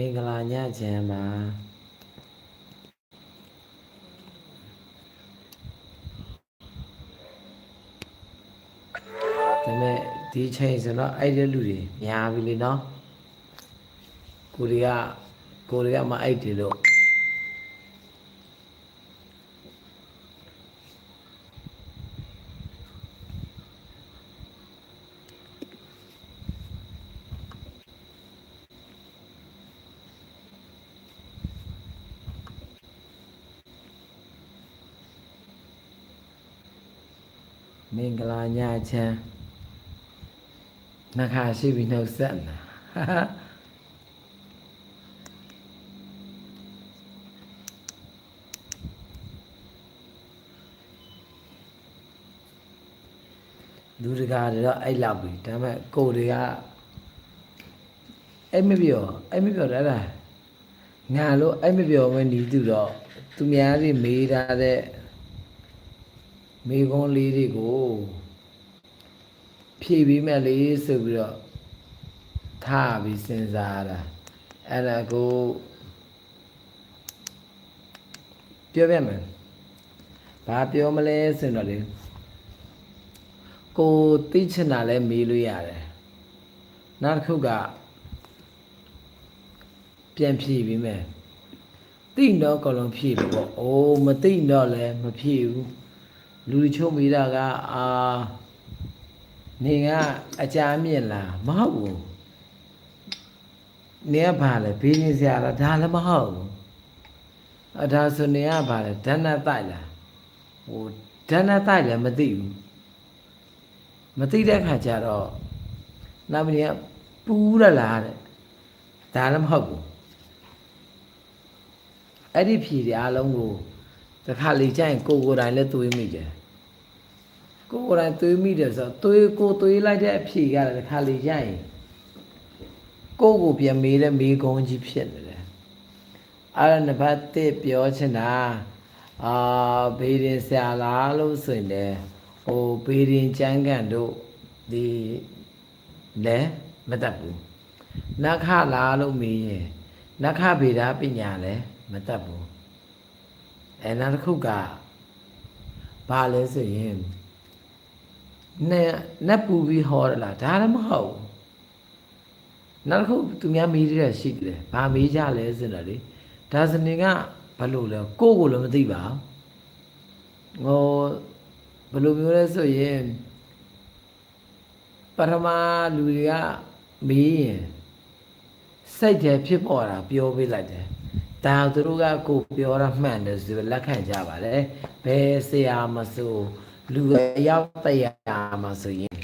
မင်္ဂလာညချမ်းပါဒါပေမဲ့ဒီချိန်ဆိုတော့အဲ့ဒီလူတွေများပြီလေနော်ကိုတွေကကိုတွေကမအိုက်တယ်လို့ မင်္ဂလာညချမ်းနှခါရှိပြီနှုတ်ဆက်နာလူတကာတွေတော့အဲ့လောက်ပြီဒါပေမဲ့ကိုယ်တွေကအဲ့မပြောအဲ့မပြောတယ်အဲ့ဒါငါလို့အဲ့မပြောမနီးသူတော့သူများတွေမေးထားတဲ့ မေကုန်းလေးတွေကိုဖြည့်ပြီးမဲ့လေးဆိုပြီးတော့ထားပြီးစဉ်းစားရတာအဲ့ဒါကိုပြောပြမယ်ဘာပြောမလဲဆိုတော့လေကိုသိချင်တာလဲမေးလို့ရတယ်နောက်တစ်ခုကပြန်ဖြည့်ပြီးမယ်သိတော့ကလုံးဖြည့်လို့ပေါ့အိုးမသိတော့လဲမဖြည့်ဘူး လူတချို့မိတာကအာနေကအကြမ်းမြင့်လားမဟုတ်ဘူးနေကဘာလဲဘေးရင်စရာလားဒါလည်းမဟုတ်ဘူးအဒါဆိုနေကဘာလဲဒဏ္ဍတိုက်လားဟိုဒဏ္ဍတိုက်လည်းမသိဘူးမသိတဲ့ခါကျတော့နာမည်ကပူးရလားတဲ့ဒါလည်းမဟုတ်ဘူးအဲ့ဒီဖြီတွေအားလုံးကိုတစ်ခါလေကျရင်ကိုကိုယ်တိုင်လည်းသွေးမိတယ် ကိုကိုယ်တိုင်သွေးမိတယ်ဆိုတော့သွေးကိုသွေးလိုက်တဲ့အဖြီကလည်းတစ်ခါလေကျရင်ကိုကိုပြန်မေးတဲ့မေးကုန်းကြီးဖြစ်နေတယ်အဲ့ဒါနံပါတ်1ပြောချင်တာအာဘေးရင်ဆရာလားလို့ဆိုရင်လည်းဟိုပေရင်ကျန်းကန်တို့ဒီလဲမတတ်ဘူးနခလားလို့မေးရင်နခဗေဒပညာလဲမတတ်ဘူးအဲနောက်တစ်ခုကဘာလဲဆိုရင် နဲ့နတ်ပူပြီးဟောရလားဒါလည်းမဟုတ်ဘူးနောက်တစ်ခုသူများမေးရရှိတယ်ဘာမေးကြလဲဆိုတော့လေဒါစနေကဘယ်လိုလဲကိုယ့်ကိုယ်လည်းမသိပါဘူးဟိုဘယ်လိုမျိုးလဲဆိုရင်ပထမလူတွေကမေးရင်စိတ်ထဲဖြစ်ပေါ်တာပြောပေးလိုက်တယ်ဒါသူတို့ကကိုပြောတာမှန်တယ်ဆိုပြီးလက်ခံကြပါလေဘယ်ဆရာမဆို လူအယောက်100မှာဆိုရင်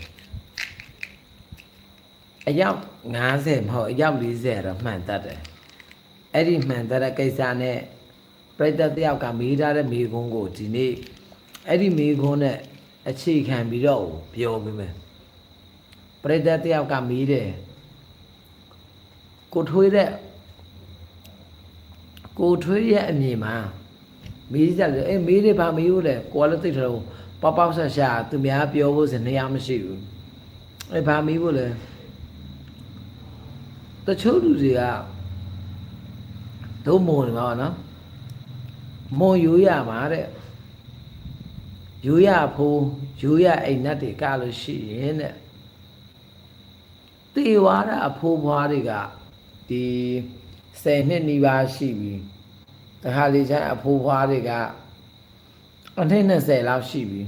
အယောက်90မဟုတ်အယောက်40တော့မှန်တတ်တယ်အဲ့ဒီမှန်တတ်တဲ့ကိစ္စနဲ့ပြိတ္တတယောက်ကမေးထားတဲ့မေးခွန်းကိုဒီနေ့အဲ့ဒီမိခွန်းနဲ့အခြေခံပြီးတော့ပြောပေးမယ်ပရိသတ်တယောက်ကမေးတယ်ကိုထွေးတဲ့ကိုထွေးရဲ့အမြင်မှာမေးကြတယ်အေးမေးတယ်ဗာမေးလို့လေကိုကလည်းသိတယ်တော့ ပေါက်ပေါက်ဆက်ရှာသူများပြောဖို့စနေရမရှိဘူးအေးဗာမေးဖို့လေတချို့လူတွေကဒုံမုံနေမှာပါနော်မုံယူရမှာတဲ့ယူရဖိုးယူရအိမ်နတ်တွေကလို့ရှိရင်တဲ့တေဝါဒအဖိုးဘွားတွေကဒီ10နှစ်နီးပါးရှိပြီတခါလေကျရင်အဖိုးဘွားတွေက အနှစ်20လောက်ရှိပြီ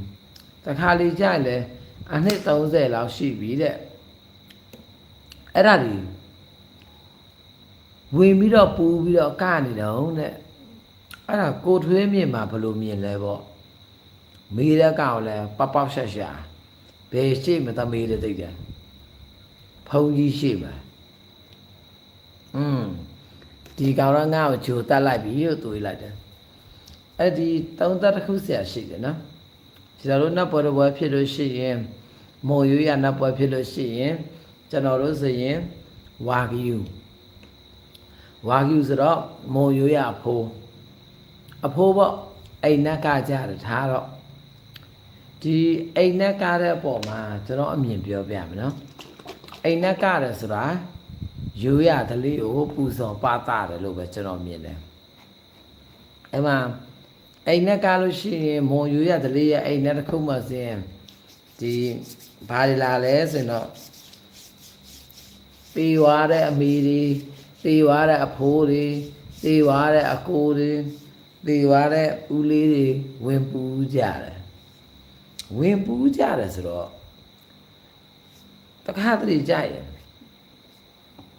တခါလေကျရင်လည်းအနှစ်30လောက်ရှိပြီတဲ့အဲ့ဒါဒီဝင်ပြီးတော့ပူပြီးတော့ကနေတော့တဲ့အဲ့ဒါကိုထွေးမြင်မှာဘယ်လိုမြင်လဲပေါ့မေးတဲ့ကောင်လည်းပပဆက်ရှာဘယ်ရှိမသမေးတဲ့တိတ်တယ်ဖုံကြီးရှိမှာอืมဒီကောင်ကငါ့ကိုဂျိုတက်လိုက်ပြီလို့တွေးလိုက်တယ် အဲ့ဒီသုံးသက်တစ်ခုဆရာရှိတယ်နော်ကျွန်တော်တို့နတ်ဘော်တော်ဘွယ်ဖြစ်လို့ရှိရင်မော်ရွရနတ်ဘွယ်ဖြစ်လို့ရှိရင်ကျွန်တော်တို့ဆိုရင်ဝါဂီယူဝါဂီယူဆိုတော့မော်ရွရအဖိုးအဖိုးပေါ့အိမ်နက်ကကြတယ်ထားတော့ဒီအိမ်နဲ့ကားတဲ့အပေါ်မှာကျွန်တော်အမြင်ပြောပြမယ်နော်အိမ်နဲ့ကားတယ်ဆိုတာယူရဓလေးကိုပူဇော်ပါတာတယ်လို့ပဲကျွန်တော်မြင်တယ်အဲ့မှာ အိမ်နဲ့ကားလို့ရှိရင်မွန်ယူရဓလေးရဲ့အိမ်နဲ့တစ်ခုမှစင်းဒီဘာတွေလာလဲဆိုရင်တော့တေဝါတဲ့အမီတွေတေဝါတဲ့အဖိုးတွေတေဝါတဲ့အကိုတွေတေဝါတဲ့ဦးလေးတွေဝင်ပူးကြတယ်ဝင်ပူးကြတယ်ဆိုတော့တခါတလေကြရင်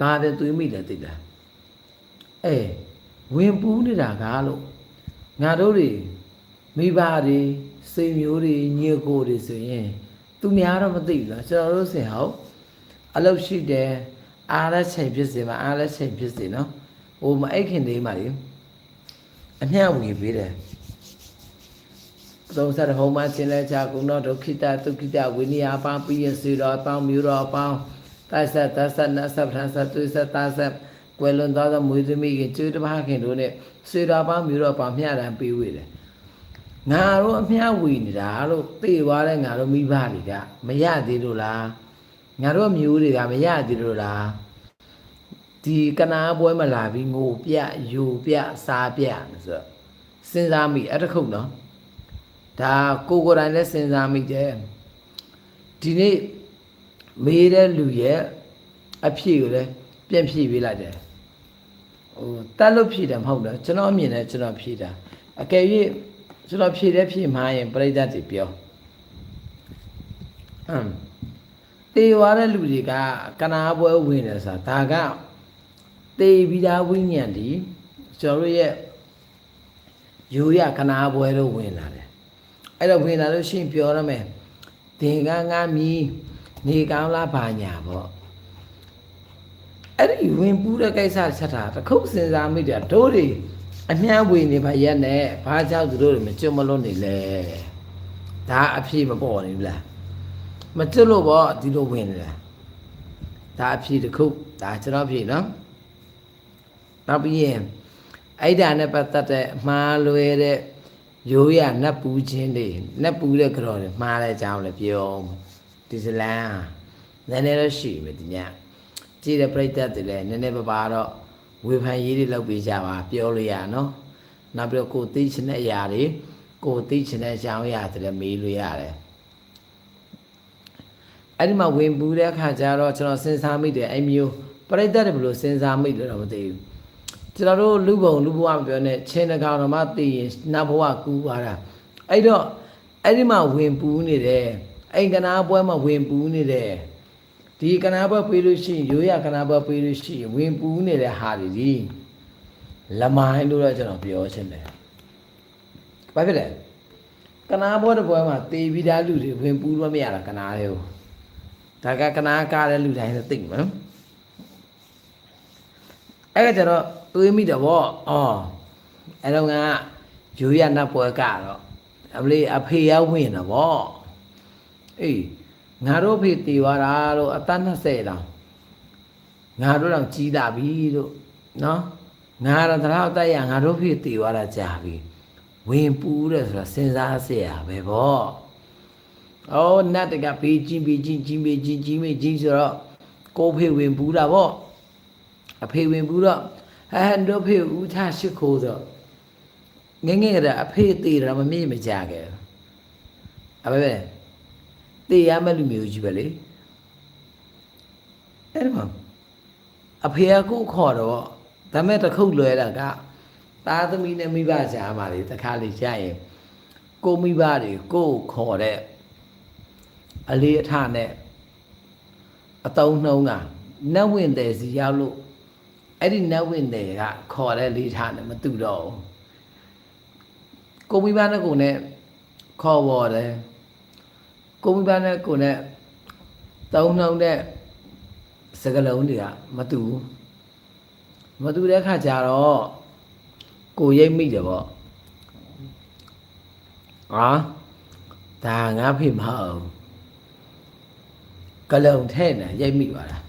ဒါပဲသွေးမိတယ်သိလားအဲဝင်ပူးနေတာကားလို့ ငါတို့တွေမိဘတွေစိတ်မျိုးတွေညီကိုတွေဆိုရင်သူများတော့မသိဘူးလားကျွန်တော်တို့စင်ဟောက်အလုပ်ရှိတယ်အားလက်ချိန်ဖြစ်စေမှာအားလက်ချိန်ဖြစ်စေနော်ဟိုမအိတ်ခင်လေးမှလေအမျှဝေပေးတယ်သုံးဆက်ဟောမှာရှင်းလဲချကုဏဒုက္ခိတဒုက္ခိတဝိနည်းအပေါင်းပြီးရစေတော်အပေါင်းမျိုးတော်အပေါင်းတိုက်ဆက်သက်ဆက်နတ်ဆက်ဖရန်ဆက်သွေးဆက်သားဆက် ကွယ်လွန်သောသောမွေးသမီးခင်ကျွေးတစ်ပါးခင်တို့နဲ့စေတော်အပေါင်းမျိုးတော်အပေါင်းမျှတမ်းပေးဝေတယ်ငါတို့အမျှဝေနေတာလို့သိသွားတဲ့ငါတို့မိဘတွေကမရသေးလို့လားငါတို့မျိုးတွေကမရသေးလို့လားဒီကနာပွဲမလာပြီးငိုပြယူပြစားပြဆိုတော့စဉ်းစားမိအဲ့တစ်ခုနော်ဒါကိုကိုယ်တိုင်လည်းစဉ်းစားမိတယ်ဒီနေ့မေးတဲ့လူရဲ့အဖြေကိုလည်းပြန်ဖြေပေးလိုက်တယ် ဟိုတက်လို့ဖြေတယ်မဟုတ်တော့ကျွန်တော်အမြင်နဲ့ကျွန်တော်ဖြေတာအကယ်၍ကျွန်တော်ဖြေတဲ့ဖြေမှားရင်ပြိဿတ်တွေပြောဟမ်တေဝါတဲ့လူတွေကကနာပွဲဝင်တယ်ဆိုတာဒါကတေပြီးသားဝိညာဉ်ဒီကျွန်တော်တို့ရဲ့ယူရခနာပွဲလို့ဝင်လာတယ်အဲ့တော့ဝင်လာလို့ရှိရင်ပြောရမယ်သင်္ကန်းငါမီနေကောင်းလားဘာညာပေါ့ အဲ့ဒီဝင်ပူးတဲ့ကိစ္စချက်တာတစ်ခုစဉ်းစားမိတယ်တို့တွေအမြဲဝင်နေပါရက်နဲ့ဘာကြောင့်သူတို့တွေမကျွတ်မလွတ်နေလဲဒါအဖြစ်မပေါ်နေဘူးလားမကျွတ်လို့ပေါ့ဒီလိုဝင်နေတာဒါအဖြစ်တစ်ခုဒါကျွန်တော်ဖြစ်နော်နောက်ပြီးရင်အဲ့ဒါနဲ့ပတ်သက်တဲ့အမှားလွယ်တဲ့ရိုးရနတ်ပူးခြင်းတွေနတ်ပူးတဲ့ကြော်တွေမှားတဲ့အကြောင်းလည်းပြောဒီဇလန်နည်းနည်းတော့ရှိမယ်ဒီည ကြည့်တဲ့ပြိတ္တတွေလည်းနည်းနည်းပါးပါတော့ဝေဖန်ရေးတွေလုပ်ပေးကြပါပြောလို့ရနော်နောက်ပြီးတော့ကိုသိချင်တဲ့အရာတွေကိုသိချင်တဲ့အကြောင်းအရာတွေလည်းမေးလို့ရတယ်အဲ့ဒီမှာဝင်ပူးတဲ့အခါကျတော့ကျွန်တော်စဉ်းစားမိတယ်အဲ့မျိုးပြိတ္တတွေဘယ်လိုစဉ်းစားမိလို့တော့မသိဘူးကျွန်တော်တို့လူဘုံလူဘဝမပြောနဲ့ချင်းတကောင်တော်မှသိရင်နတ်ဘဝကူးသွားတာအဲ့တော့အဲ့ဒီမှာဝင်ပူးနေတယ်အဲ့ကနာပွဲမှာဝင်ပူးနေတယ် ဒီကနာပွဲပေးလို့ရှိရင်ရိုးရကနာပွဲပေးလို့ရှိရင်ဝင်ပူးနေတဲ့ဟာတွေဒီလမိုင်းလို့တော့ကျွန်တော်ပြောချင်တယ်ဘာဖြစ်လဲကနာပွဲတစ်ပွဲမှာတေပြီးသားလူတွေဝင်ပူးလို့မရတာကနာလေးကိုဒါကကနာကားတဲ့လူတိုင်းလည်းသိမှာနော်အဲ့ကကျတော့တွေးမိတယ်ဗောအော်အဲ့တော့ကယူရနတ်ပွဲကတော့အမလေးအဖေရောက်ဝင်တယ်ဗောအေး ငါတို့ဖေတည်သွားတာလို့အသက်20တောင်ငါတို့တော့ကြီးတာပြီလို့နော်ငါတော့တရားတက်ရငါတို့ဖေတည်သွားတာကြာပြီဝင်ပူးတယ်ဆိုတာစဉ်းစားเสียပဲဗောအော်နတ်တကဘေးကြီးဘေးကြီးကြီးဘေးကြီးကြီးဘေးကြီးဆိုတော့ကိုဖေဝင်ပူးတာဗော အဖေဝင်ဘူးတော့ဟဲ့တို့ဖေဦးချရှိခိုးတော့ငယ်ငယ်ကတည်းကအဖေတည်တာမမေ့မကြခဲ့ဘူးအဘေပဲ တည်ရမဲ့လူမျိုးကြီးပဲလေအဲ့ဒီမှာအဖေကကိုခေါ်တော့ဒါမဲ့တစ်ခုလွဲတာကသားသမီးနဲ့မိဘကြားမှာလေတခါလေကြာရင်ကိုမိဘတွေကိုခေါ်တဲ့အလေးအထနဲ့အတုံးနှုံးကနတ်ဝင်တယ်စီရောက်လို့အဲ့ဒီနတ်ဝင်တယ်ကခေါ်တဲ့လေးထားနဲ့မတူတော့ဘူးကိုမိဘနဲ့ကိုနဲ့ခေါ်ပေါ်တယ် ကိုမိဘနဲ့ကိုနဲ့တောင်းနှောင်းတဲ့စကလုံးတွေကမတူဘူးမတူတဲ့အခါကျတော့ကိုရိပ်မိတယ်ပေါ့အာဒါငါဖေမဟုတ်ဘူးကလုံထဲ့နေရိပ်မိပါလား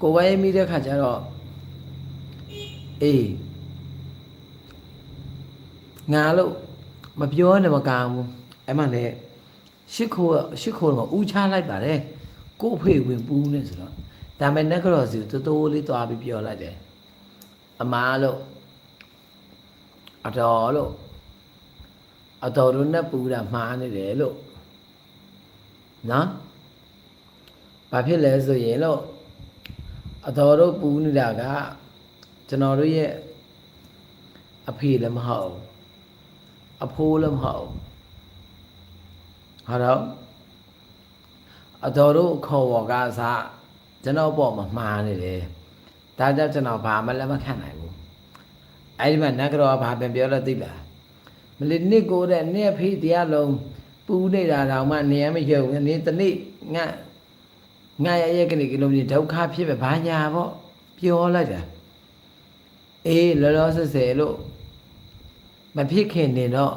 ကိုဝိုင်းမိတဲ့ခါကျတော့အေးငါလို့ မပြောနဲ့မကဘူးအဲ့မှလည်းရှစ်ခိုးရှစ်ခိုးတော့ဥချလိုက်ပါတယ်ကို့ဖေဝင်ပူးနေဆိုတော့ဒါမဲ့နက်ကတော့စီတိုးတိုးလေးသွားပြီးပြောလိုက်တယ်အမားလို့အတော်လို့အတော်တို့နဲ့ပူတာမှားနေတယ်လို့နော်ဘာဖြစ်လဲဆိုရင်လို့အတော်တို့ပူနေတာကကျွန်တော်တို့ရဲ့အဖေလည်းမဟုတ်ဘူး အဖိုးလည်းမဟုတ်ဘူးဟာတော့အတော်တို့ခေါ်ဝေါ်ကစားကျွန်တော်ပေါ့မမှားနေတယ်ဒါကြောင့်ကျွန်တော်ဘာမှလည်းမခံနိုင်ဘူးအဲ့ဒီမှာနတ်ကတော့ဘာပြန်ပြောလဲသိလားမလီနစ်ကိုတဲ့နစ်အဖေတရားလုံးပူနေတာတော့မှနေရမရုံနေတနေ့ငါငါရရဲ့ကနေကလုံးကြီးဒုက္ခဖြစ်ပဲဘာညာပေါ့ပြောလိုက်တာအေးလောလောဆယ်ဆယ်လို့ မဖြစ်ခင်နေတော့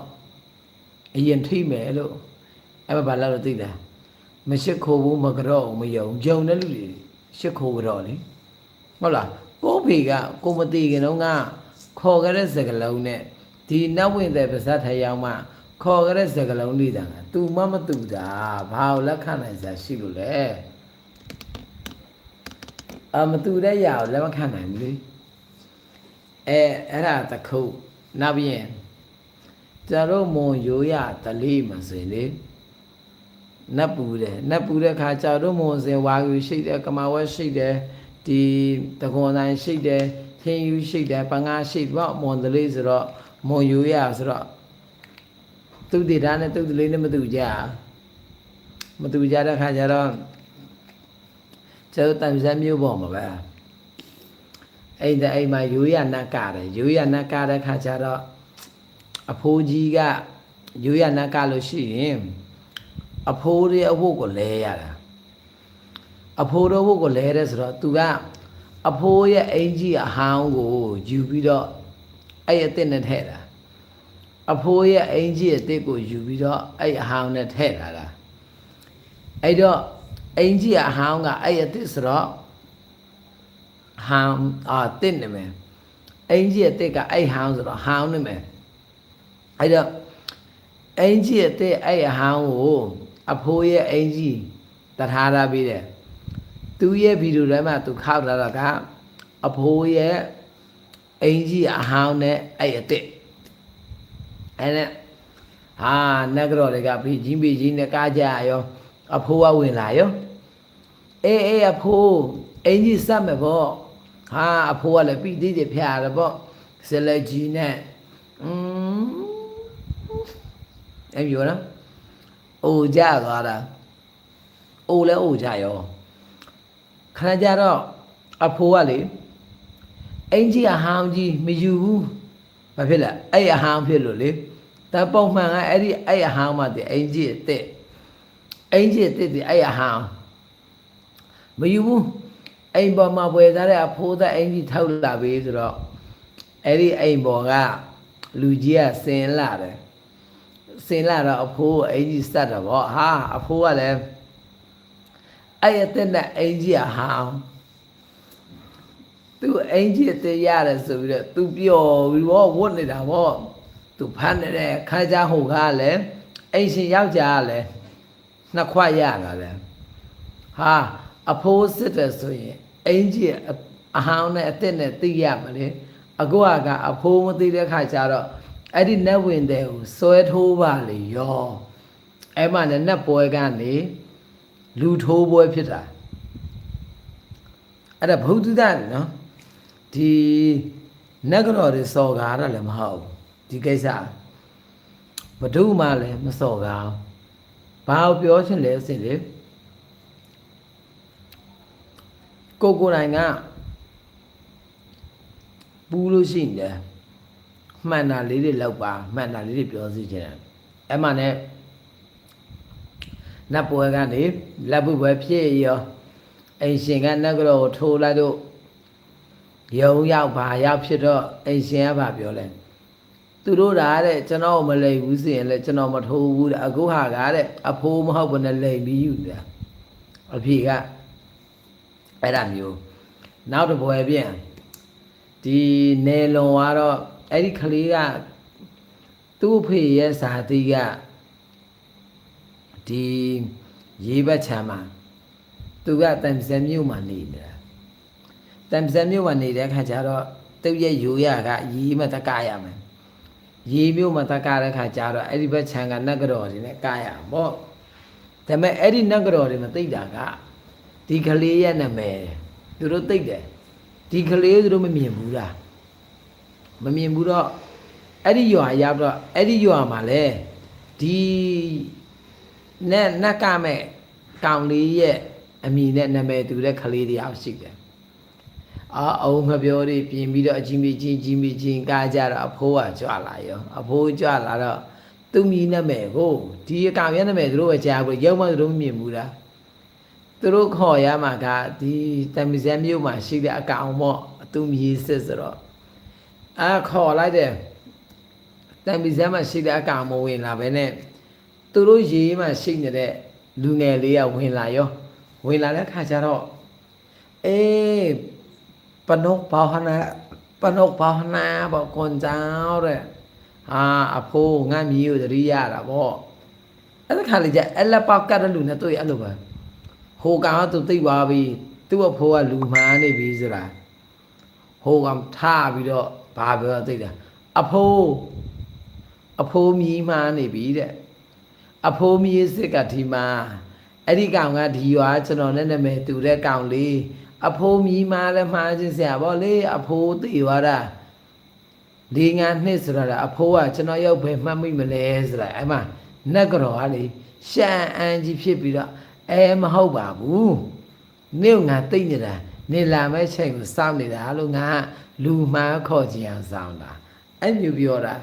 အရင်ထိမယ်လို့အဲ့မှာဘာလို့လဲသိလားမရှိခိုးဘူးမကြော့မယုံယုံတဲ့လူတွေရှစ်ခိုးကြော့လေဟုတ်လားကိုဖေကကိုမသိခင်တော့ကခေါ်ကြတဲ့စကလုံးနဲ့ဒီနတ်ဝင်တဲ့ပါဇတ်ထရောင်းမှခေါ်ကြတဲ့စကလုံးလေးတာကသူမမတူတာဘာလို့လက်ခံနိုင်စားရှိလို့လဲအမတူတဲ့ຢာကိုလက်မခံနိုင်ဘူးလေအဲအဲ့ဒါတခုနောက်ပြီးရင် ကျန်တို့မွန်ရိုးရတလေးမစင်လေနတ်ပူတယ်နတ်ပူတဲ့ခါကျတို့မွန်စင်ဝါယူရှိတယ်ကမာဝက်ရှိတယ်ဒီတကွန်တိုင်းရှိတယ်ထင်းယူရှိတယ်ပငါရှိပေါ့မွန်တလေးဆိုတော့မွန်ရိုးရဆိုတော့သူတည်တာနဲ့သူတလေးနဲ့မတူကြမတူကြတဲ့ခါကျတော့ကျတို့တန်စမ်းမျိုးပေါ်မှာပဲအဲ့ဒါအိမ်မှာရိုးရနတ်ကတယ်ရိုးရနတ်ကတဲ့ခါကျတော့ အဖိုးကြီးကရိုးရနတ်ကလို့ရှိရင်အဖိုးရဲ့အဖို့ကိုလဲရတာအဖိုးတို့ဘုတ်ကိုလဲတဲ့ဆိုတော့သူကအဖိုးရဲ့အင်ကြီးအဟောင်းကိုယူပြီးတော့အဲ့အစ်စ်နဲ့ထည့်တာအဖိုးရဲ့အင်ကြီးအစ်စ်ကိုယူပြီးတော့အဲ့အဟောင်းနဲ့ထည့်တာလားအဲ့တော့အင်ကြီးအဟောင်းကအဲ့အစ်စ်ဆိုတော့ဟောင်းအာတစ်နေမယ်အင်ကြီးအစ်စ်ကအဲ့ဟောင်းဆိုတော့ဟောင်းနေမယ် အဲ့တော့အင်ကြီးအစ်စ်အဲ့အဟောင်းကိုအဖိုးရဲ့အင်ကြီးတထားထားပြီးတယ်သူရဲ့ဗီဒီယိုထဲမှာသူခောက်ထားတာကအဖိုးရဲ့အင်ကြီးအဟောင်းနဲ့အဲ့အစ်စ်အဲ့နဲ့ဟာနဂရောတွေကပြီးကြီးပြီးကြီးနဲ့ကားကြရောအဖိုးကဝင်လာရောအေးအေးအဖိုးအင်ကြီးစက်မယ်ပေါ့ဟာအဖိုးကလည်းပြီးသေးတယ်ဖျားတယ်ပေါ့ဆလက်ကြီးနဲ့อืม အဲ့ပြောနော်အိုကြသွားတာအိုလဲအိုကြရောခဏကြတော့အဖိုးကလေအင်ကြီးအဟောင်းကြီးမယူဘူးဘာဖြစ်လဲအဲ့အဟောင်းဖြစ်လို့လေတပုံမှန်ကအဲ့ဒီအဲ့အဟောင်းမှတည်းအင်ကြီးအစ်စ်အင်ကြီးအစ်စ်တည်းအဲ့အဟောင်းမယူဘူးအိမ်ပေါ်မှာပွဲသားတဲ့အဖိုးသားအင်ကြီးထောက်လာပြီဆိုတော့အဲ့ဒီအိမ်ပေါ်ကလူကြီးကစင်လာတယ် စင်လာတော့အဖိုးအင်ကြီးစတ်တော့ဗောဟာအဖိုးကလည်းအဲ့အသက်နဲ့အင်ကြီးအဟောင်းသူအင်ကြီးအသက်ရတယ်ဆိုပြီးတော့သူပျော်ပြီးဗောဝတ်နေတာဗောသူဖမ်းနေတဲ့ခါကြဟိုကလည်းအိမ်ရှင်ယောက်ျားကလည်းနှစ်ခွရတာလေဟာအဖိုးစစ်တယ်ဆိုရင်အင်ကြီးအဟောင်းနဲ့အသက်နဲ့သိရမလဲအကူကအဖိုးမသိတဲ့ခါကျတော့ အဲ့ဒီနတ်ဝင်တဲ့ကိုစွဲထိုးပါလေရောအဲ့မှလည်းနတ်ပွဲကနေလူထိုးပွဲဖြစ်တာအဲ့ဒါဘုဒ္ဓတလေနော်ဒီနတ်ကတော်တွေစော်ကားတာလည်းမဟုတ်ဘူးဒီကိစ္စဘဒုမှလည်းမစော်ကားဘာကိုပြောချင်လဲအစ်လေကိုကိုနိုင်ကပူးလို့ရှိရင်လည်း မှန်တာလေးတွေလောက်ပါမှန်တာလေးတွေပြောစီချင်တယ်အဲ့မှနဲ့နတ်ပွဲကနေလက်ပုပွဲဖြစ်ရောအိမ်ရှင်ကနတ်ကတော်ကိုထိုးလိုက်တော့ယုံရောက်ပါရောက်ဖြစ်တော့အိမ်ရှင်ကဘာပြောလဲသူတို့ဒါတဲ့ကျွန်တော်မလိမ်ဘူးဆိုရင်လည်းကျွန်တော်မထိုးဘူးတဲ့အခုဟာကတဲ့အဖိုးမဟုတ်ဘဲနဲ့လိမ်ပြီးယူတာအဖေကအဲ့ဒါမျိုးနောက်တစ်ပွဲပြန်ဒီနေလွန်ကတော့ အဲ့ဒီကလေးကသူ့ဖေရဲ့ဇာတိကဒီရေးဘက်ချမ်းမှာသူကတန်ပစံမြို့မှာနေနေတာတန်ပစံမြို့မှာနေတဲ့ခါကျတော့သူ့ရဲ့ရိုးရကရီးမတကရမယ်ရီးမြို့မှာတကတဲ့ခါကျတော့အဲ့ဒီဘက်ခြံကနတ်ကတော်တွေနဲ့ကရမှာပေါ့ဒါပေမဲ့အဲ့ဒီနတ်ကတော်တွေမသိတာကဒီကလေးရဲ့နာမည်သူတို့သိတယ်ဒီကလေးသူတို့မမြင်ဘူးလား မမြင်ဘူးတော့အဲ့ဒီရွာရောက်တော့အဲ့ဒီရွာမှာလဲဒီနဲ့နတ်ကမဲ့ကောင်လေးရဲ့အမိနဲ့နာမည်တူတဲ့ကလေးတယောက်ရှိတယ်အာအုံငပြောတွေပြင်ပြီးတော့အချင်းမချင်းချင်းမချင်းကားကြတော့အဖိုးကကြွလာရောအဖိုးကြွလာတော့သူမိနာမည်ကိုဒီအကောင်ရဲ့နာမည်သူတို့ပဲကြားဘူးရုံမှသူတို့မမြင်ဘူးလားသူတို့ခေါ်ရမှာကဒီတမီဇန်မြို့မှာရှိတဲ့အကောင်ပေါ့သူမြည်စစ်ဆိုတော့ အာခေါ်လိုက်တယ်တံပီဆမ်းမှာရှိတဲ့အကောင်မဝင်လာပဲနဲ့သူတို့ရေမှာရှိနေတဲ့လူငယ်လေးကဝင်လာရောဝင်လာတဲ့ခါကျတော့အေးပနုဘာဟနာပနုဘာဟနာပေါ့ကွန်ကြောင်းတဲ့ဟာအဖိုးငါမြည်ကိုသတိရတာပေါ့အဲ့ဒါခါလေးကျအဲ့လက်ပေါက်ကတ်တဲ့လူနဲ့တွေ့ရအဲ့လိုပဲဟိုကောင်ကသူသိသွားပြီသူ့အဖိုးကလူမှန်နေပြီဆိုတာဟိုကောင်ထားပြီးတော့ ဘာပြောသိတာအဖိုးအဖိုးမြည်မှန်းနေပြီတဲ့အဖိုးမြည်စစ်ကဒီမှာအဲ့ဒီကောင်ကဒီရွာကျွန်တော်နဲ့နာမည်တူတဲ့ကောင်လေးအဖိုးမြီးမာလည်းမှားခြင်းဆရာဗောလေအဖိုးသိသွားတာဒီငါနှစ်ဆိုတော့အဖိုးကကျွန်တော်ရောက်ပဲမှတ်မိမလဲဆိုတာအဲ့မှာနတ်ကတော်ကလေရှမ်းအန်ကြီးဖြစ်ပြီးတော့အဲမဟုတ်ပါဘူးနေ့ငါသိနေတာ နေလာမဲ့ချိန်ကိုစောင့်နေတာလို့ငါလူမှားခေါ်ကြည့်အောင်စောင့်တာအဲ့မျိုးပြောတာ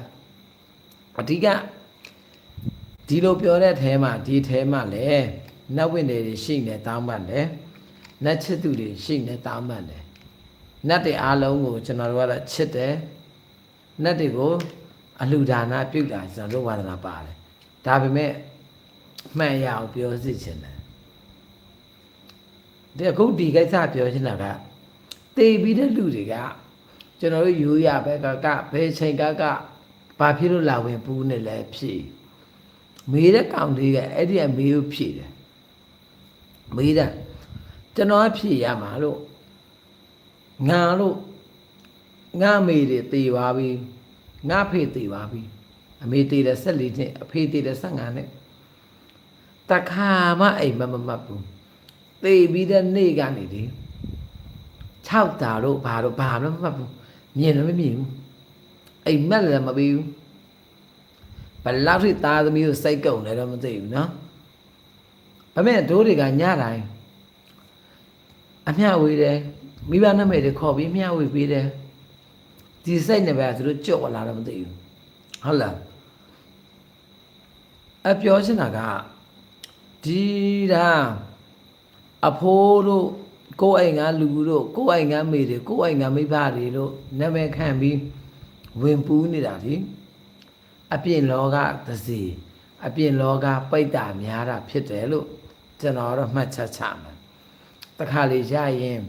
အဓိကဒီလိုပြောတဲ့အဲမှာဒီအဲမှာလေနတ်ဝင်တွေရှိနေတောင်းပန်တယ်နတ်ချစ်သူတွေရှိနေတောင်းပန်တယ်နတ်တွေအားလုံးကိုကျွန်တော်တို့ကတော့ချစ်တယ်နတ်တွေကိုအလှူဒါနပြုတာကျွန်တော်တို့ဝါဒနာပါတယ်ဒါပေမဲ့မှန်ရအောင်ပြောစီချင်တယ် ဒီအခုဒီကိစ္စပြောချင်တာကတေပြီးတဲ့လူတွေကကျွန်တော်တို့ယူရပဲကကဘယ်ချိန်ကကဘာဖြစ်လို့လာဝင်ပူးနေလဲဖြည့်မေးတဲ့ကောင်လေးကအဲ့ဒီအမေကိုဖြည့်တယ်မေးတဲ့ကျွန်တော်အဖြေရမှာလို့ငါလို့ငါမေတွေတေပါပြီငါဖေတေပါပြီအမေတေတယ်14နှစ်အဖေတေတယ်15နှစ်တခါမှအိမ်မမမတ်ဘူး တေပြီးတဲ့နေ့ကနေဒီ6တာတို့ဘာတို့ဘာမှမမှတ်ဘူးမြင်လည်းမမြင်ဘူးအိမ်မက်လည်းမပြီးဘူးဘယ်လောက်ထိသားသမီးကိုစိတ်ကုံလဲတော့မသိဘူးเนาะဒါပေမဲ့တို့တွေကညတိုင်းအမျှဝေးတယ်မိဘနာမည်တွေခေါ်ပြီးမျှဝေပေးတယ်ဒီစိတ်နဲ့ပဲသူတို့ကြော့လာတော့မသိဘူးဟုတ်လားအပြောချင်တာကဒီဒါ အဖိုးတို့ကိုယ်အိမ်ကလူတို့ကိုယ်အိမ်ကမေတွေကိုယ်အိမ်ကမိဘတွေတို့နာမည်ခံပြီးဝင်ပူးနေတာဒီအပြင်လောကသစီအပြင်လောကပိတ်တာများတာဖြစ်တယ်လို့ကျွန်တော်တော့မှတ်ချက်ချမယ်တခါလေရရင်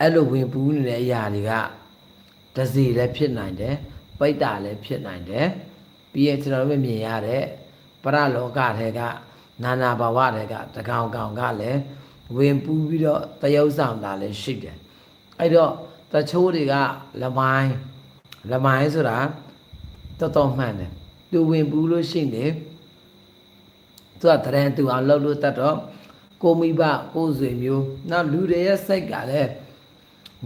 အဲ့လိုဝင်ပူးနေတဲ့အရာတွေကဒစီလည်းဖြစ်နိုင်တယ်ပိတ်တာလည်းဖြစ်နိုင်တယ်ပြီးရင်ကျွန်တော်တို့မြင်ရတဲ့ပရလောကထဲက နာနာဘဝတွေကတကောင်ကောင်ကလည်းဝင်ပူးပြီးတော့တရုပ်ဆောင်တာလည်းရှိတယ်အဲ့တော့တချိုးတွေကလမိုင်းလမိုင်းဆိုတာတော်တော်မှန်တယ်သူဝင်ပူးလို့ရှိနေသူကတရံသူအောင်လှုပ်လို့တတ်တော့ကိုမိဘကိုဆွေမျိုးနောက်လူတွေရဲ့စိတ်ကလည်း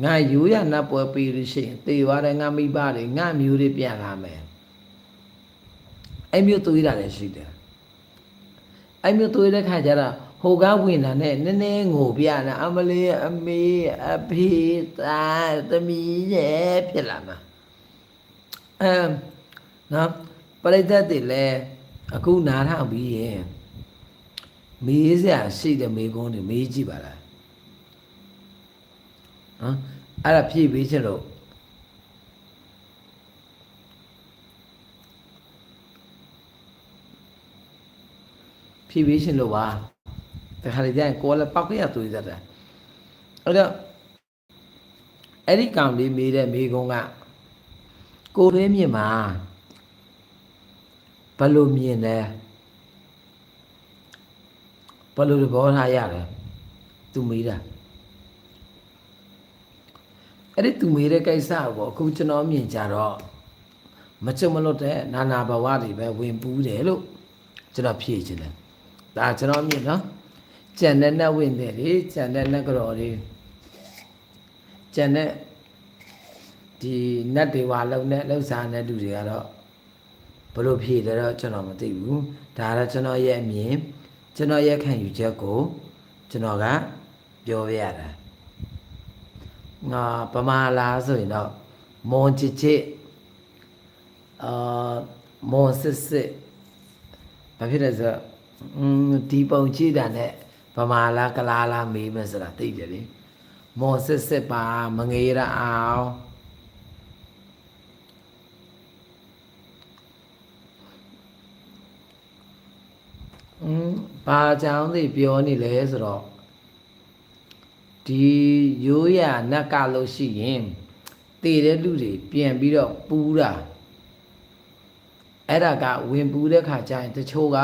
ငါရိုးရနတ်ပွဲပြီးလို့ရှိရင်တေသွားတယ်ငါမိဘတွေငါမျိုးတွေပြန်လာမယ်အဲ့မျိုးတွေးတာလည်းရှိတယ် အဲ့မျိုးတွေးတဲ့ခါကျတော့ဟိုကားဝင်တာနဲ့နည်းနည်းငိုပြတာအမလေးအမေအဖေသားသမီးရဲ့ဖြစ်လာမှာအမ်နော်ပရိသတ်တွေလည်းအခုနားထောင်ပြီးရင်မေးစရာရှိတဲ့မေးခွန်းတွေမေးကြည့်ပါလားနော်အဲ့ဒါဖြည့်ပေးချင်လို့ ဖြည့်ပေးချင်လို့ပါတခါလေကျရင်ကိုယ်လည်းပောက်ကြရသွေးတတ်တယ်အဲ့တော့အဲ့ဒီကောင်လေးမေးတဲ့မေးခွန်းကကိုယ်တွင်းမြင်မှာဘယ်လိုမြင်လဲဘယ်လိုသဘောထားရတယ်သူမေးတာအဲ့ဒီသူမေးတဲ့ကိစ္စကိုအခုကျွန်တော်မြင်ကြတော့မကြုံမလွတ်တဲ့နာနာဘဝတွေပဲဝင်ပူးတယ်လို့ကျွန်တော်ဖြေချင်တယ် ဒါကျွန်တော်မြင်နော်ကြံတဲ့နဲ့ဝင်တယ်လေကြံတဲ့နဲ့ကြော်တွေကြံတဲ့ဒီနတ်တွေဝါလုံးနဲ့လှုပ်ရှားတဲ့လူတွေကတော့ဘလို့ဖြေတယ်တော့ကျွန်တော်မသိဘူးဒါကတော့ကျွန်တော်ရဲ့အမြင်ကျွန်တော်ရဲ့ခံယူချက်ကိုကျွန်တော်ကပြောပြရတာငါပမာလားဆိုရင်တော့မွန်ချစ်ချစ်အာမွန်စစ်စစ်ဘာဖြစ်လဲဆိုတော့ อืมဒီပုံကြည့်တာနဲ့ဗမာလားကလားလားမေးမယ်ဆိုတာသိတယ်လေမွန်စစ်စစ်ပါမငေးရအောင်อืมဘာကြောင့်သိပြောနေလဲဆိုတော့ဒီရိုးရနက်ကလို့ရှိရင်တည်တဲ့လူတွေပြန်ပြီးတော့ပူးတာအဲ့ဒါကဝင်ပူးတဲ့ခါကျရင်တချို့က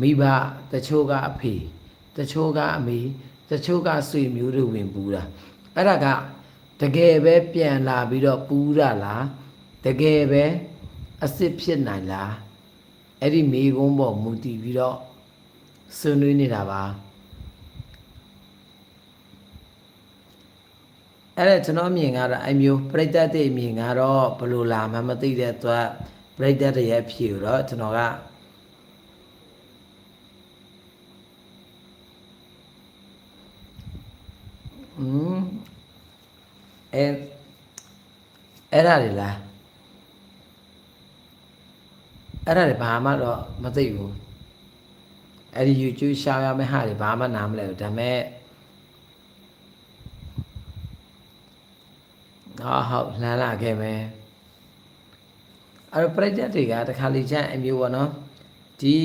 မိဘတချို့ကအဖေတချို့ကအမေတချို့ကဆွေမျိုးတွေဝင်ပူးတာအဲ့ဒါကတကယ်ပဲပြန်လာပြီးတော့ပူးတာလားတကယ်ပဲအစ်စ်ဖြစ်နိုင်လားအဲ့ဒီမိကုန်းပေါ်မူတည်ပြီးတော့ဆွေးနွေးနေတာပါအဲ့ဒါကျွန်တော်မြင်ကတော့အမျိုးပြိတ္တတွေမြင်ကတော့ဘယ်လိုလာမှမသိတဲ့အတွက်ပြိတ္တတွေရဲ့ဖြေတော့ကျွန်တော်ကอืม အဲအဲ့ဒါတွေလားအဲ့ဒါတွေဘာမှတော့မသိဘူးအဲ့ဒီ YouTube ရှာရမယ့်ဟာတွေဘာမှနားမလဲဘူးဒါပေမဲ့ဟာဟုတ်လှမ်းလာခဲ့မယ်အဲ့တော့ပြိတ္တတွေကတခါလေချမ်းအမျိုးပေါ့နော်ဒီ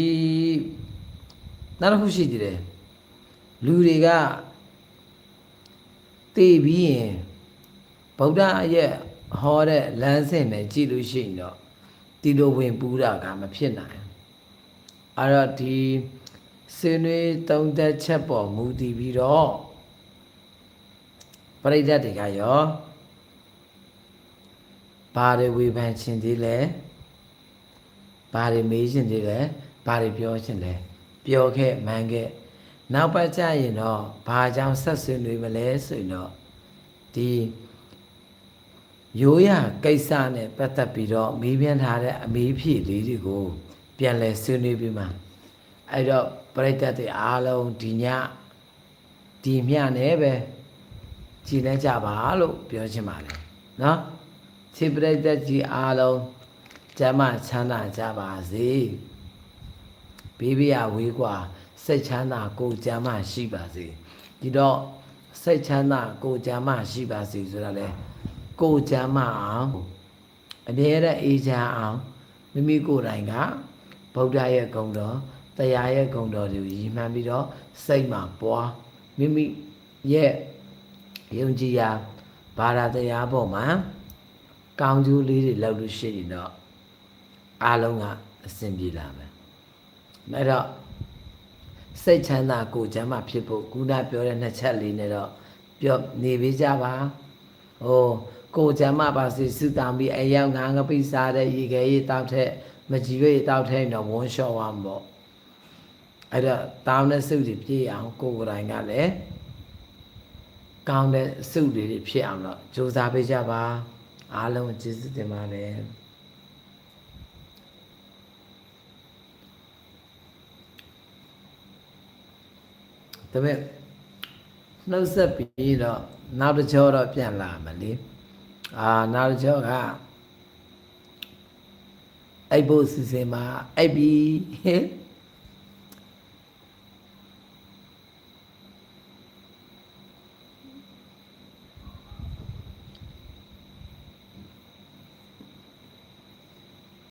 နောက်တစ်ခုရှိသေးတယ်လူတွေကတည်ပြီးရင် ဗုဒ္ဓရဲ့ဟောတဲ့လမ်းစဉ်နဲ့ကြည့်လို့ရှိရင်တော့ဒီလိုဝင်ပူးတာကမဖြစ်နိုင်အဲ့တော့ဒီဆွေးနွေးသုံးသက်ချက်ပေါ်မူတည်ပြီးတော့ပရိသတ်တွေကရောဘာတွေဝေဖန်ခြင်းသေးလဲဘာတွေမေးခြင်းသေးလဲဘာတွေပြောခြင်းလဲပြောခဲ့မှန်ခဲ့နောက်ပတ်ကြရင်တော့ဘာကြောင့်ဆက်ဆွေးနွေးမလဲဆိုရင်တော့ဒီ ရိုးရကိစ္စနဲ့ပတ်သက်ပြီးတော့မေးမြန်းထားတဲ့အမေးဖြေလေးတွေကိုပြန်လဲဆွေးနွေးပြီးမှအဲ့တော့ပြိတ္တတွေအားလုံးဒီညဒီမျှနဲ့ပဲကြည်နေကြပါလို့ပြောချင်ပါတယ်နော်ခြေပြိတ္တကြီးအားလုံးကျမ်းမချမ်းသာကြပါစေဘေးဘေးရဝေးกว่าစိတ်ချမ်းသာကိုယ်ကျမ်းမရှိပါစေဒီတော့စိတ်ချမ်းသာကိုယ်ကျမ်းမရှိပါစေဆိုတာလေ ကိုယ်ကျမ်းမအောင်အမြဲတမ်းအေးချမ်းအောင်မိမိကိုယ်တိုင်ကဗုဒ္ဓရဲ့ဂုဏ်တော်တရားရဲ့ဂုဏ်တော်တွေကိုရည်မှန်းပြီးတော့စိတ်မှာပွားမိမိရဲ့ယုံကြည်ရာဘာသာတရားပေါ်မှာကောင်းကျိုးလေးတွေလောက်လို့ရှိရင်တော့အားလုံးကအဆင်ပြေလာမယ်အဲ့တော့စိတ်ချမ်းသာကိုယ်ချမ်းသာဖြစ်ဖို့ကုဏပြောတဲ့နှစ်ချက်လေးနဲ့တော့ပြောနေပေးကြပါဟို ကိုယ်ချမ်းသာပါစေစုတောင်းပြီးအရောက်ငါးငပိစားတဲ့ရေခဲရေတောက်တဲ့မကြည်ရွေတောက်တဲ့တော့ဝန်းလျှော့သွားမှာပေါ့အဲ့တော့တောင်းတဲ့စုတွေပြည့်အောင်ကိုယ်ကိုယ်တိုင်ကလည်းကောင်းတဲ့စုတွေဖြစ်အောင်တော့ကြိုးစားပေးကြပါအားလုံးကျေးဇူးတင်ပါတယ်ဒါပေမဲ့နှုတ်ဆက်ပြီးတော့နောက်တစ်ကြောတော့ပြန်လာမလေ အာနောက်တစ်ကြောကအဲ့ဖို့စီစဉ်မှာအဲ့ပြီး